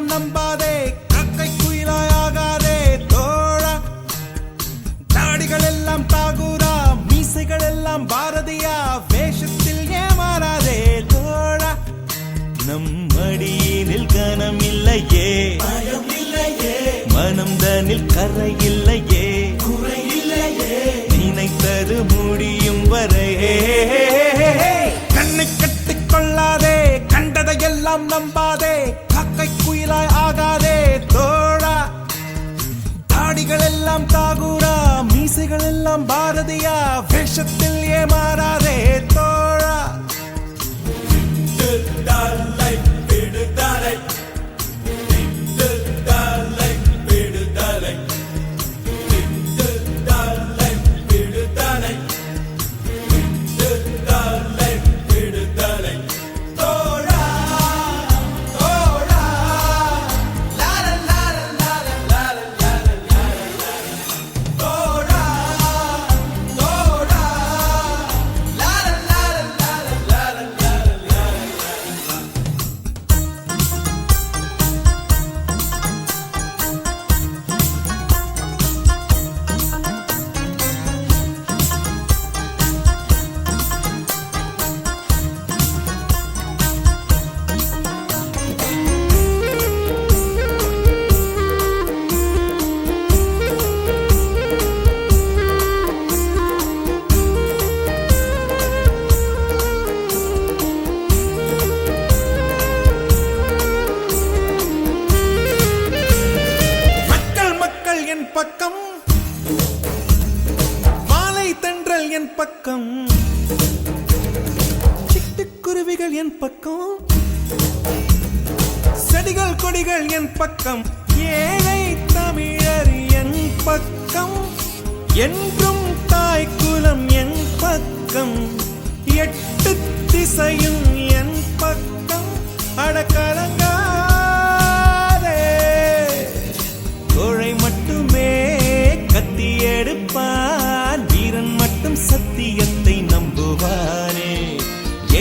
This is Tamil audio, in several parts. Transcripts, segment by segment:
நம்பாதே கக்கை குயிலாயாகாதே தோழா. தாடிகள் எல்லாம் தாகூரா மீசைகள் எல்லாம் பாரதியா வேஷத்தில் ஏமாறாதே தோழா. நம் மடியினில் கனம் இல்லையே மனம் தனில் கரை இல்லையே நினைத்தது முடியும் வரை. கண்ணை கட்டிக் கொள்ளாதே கண்டதையெல்லாம் நம்பாதே தாடிகள் எல்லாம் தாகூரா மீசைகள் எல்லாம் பாரதியா வேஷத்தில் ஏமாறாதே தோழா. என் பக்கம். சிட்டுக்குருவிகள் என் பக்கம். செடிகள் கொடிகள் என் பக்கம். ஏழை தமிழர் என் பக்கம். என்றும் தாய் குலம் என் பக்கம். எட்டு திசையும் என் பக்கம். அடக்கலங்கா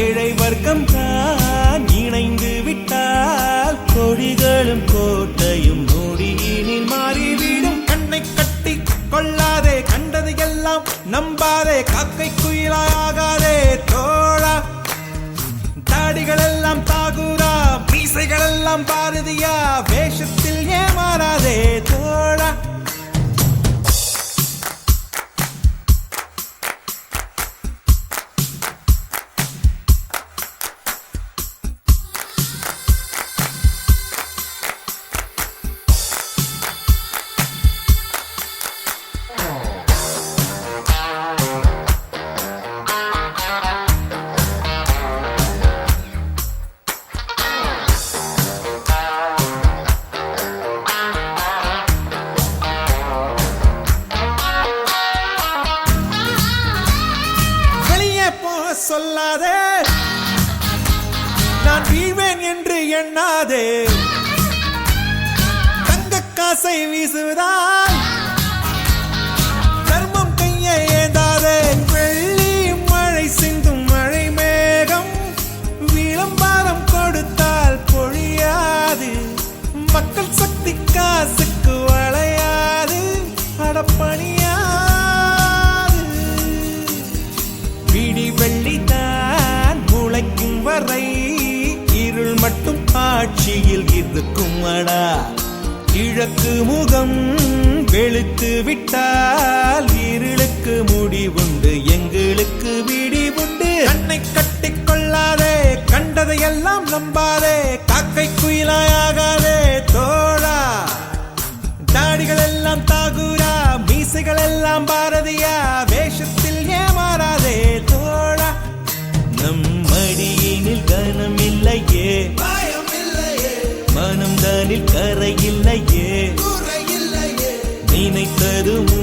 ஏழை வர்க்கம் தான் இணைந்து விட்டால் கொடிகளும் கோட்டையும் நொடியினில் மாறிவிடும். கண்ணை கட்டி கொள்ளாதே கண்டது எல்லாம் நம்பாதே காக்கை குயிலாகாதே தோழா. தாடிகள் எல்லாம் தாகூரா மீசைகள் எல்லாம் பாரதியா வேஷத்தில் ஏமாறாதே தோழா. சொல்லாதே. நான் வீழ்வேன் என்று எண்ணாதே. தங்க காசை வீசுவதால் ஆட்சியில் இருக்கும் அடா. கிழக்கு முகம் வெளுத்து விட்டால் இருளுக்கு முடிவுண்டு எங்களுக்கு விடிவுண்டு. கண்ணை கட்டிக்கொள்ளாதே கண்டதையெல்லாம் நம்பாதே காக்கை குயிலாயாகாதே தோழா. தாடிகள் எல்லாம் தாகூரா மீசைகள் எல்லாம் பாரதியா வேஷத்தில் ஏமாறாதே தோழா. நம் மடியினில் கனம் நினைத்தருமோ